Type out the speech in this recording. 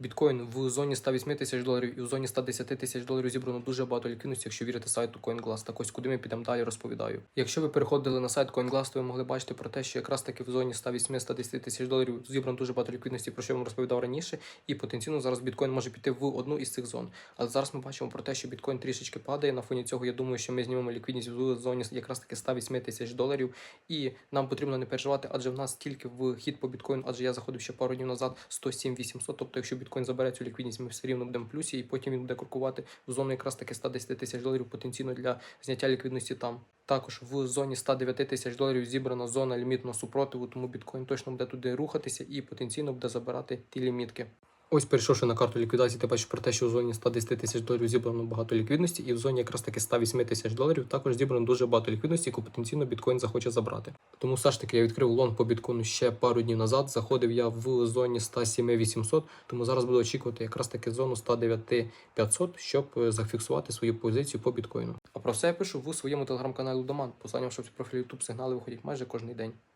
Біткоін в зоні 108 тисяч доларів і в зоні 110 тисяч доларів зібрано дуже багато ліквідності, якщо вірити сайту CoinGlass. Так ось куди ми підемо далі, розповідаю. Якщо ви переходили на сайт CoinGlass, то ви могли бачити про те, що якраз таки в зоні 108-110 тисяч доларів зібрано дуже багато ліквідності, про що я вам розповідав раніше, і потенційно зараз біткоін може піти в одну із цих зон. Але зараз ми бачимо про те, що біткоін трішечки падає. На фоні цього я думаю, що ми знімемо ліквідність в зоні якраз таки 108 тисяч доларів. І нам потрібно не переживати, адже в нас тільки в хід по біткоїну, адже я заходив ще пару днів назад 107 800. Тобто, якщо біткоін забере цю ліквідність, ми все рівно будемо в плюсі, і потім він буде крокувати в зону якраз таки 110 тисяч доларів потенційно для зняття ліквідності там. Також в зоні 109 тисяч доларів зібрана зона лімітного супротиву, тому біткоін точно буде туди рухатися і потенційно буде забирати ті лімітки. Ось перейшовши на карту ліквідації, ти бачиш про те, що в зоні 110 тисяч доларів зібрано багато ліквідності, і в зоні якраз таки 108 тисяч доларів також зібрано дуже багато ліквідності, яку потенційно біткоін захоче забрати. Тому все ж таки я відкрив лонг по біткоїну ще пару днів назад. Заходив я в зоні 107 800, тому зараз буду очікувати якраз таки зону 109 500, щоб е, зафіксувати свою позицію по біткоїну. А про все я пишу в своєму телеграм-каналі Доман. Посилання в профілі YouTube сигнали виходять майже кожен день.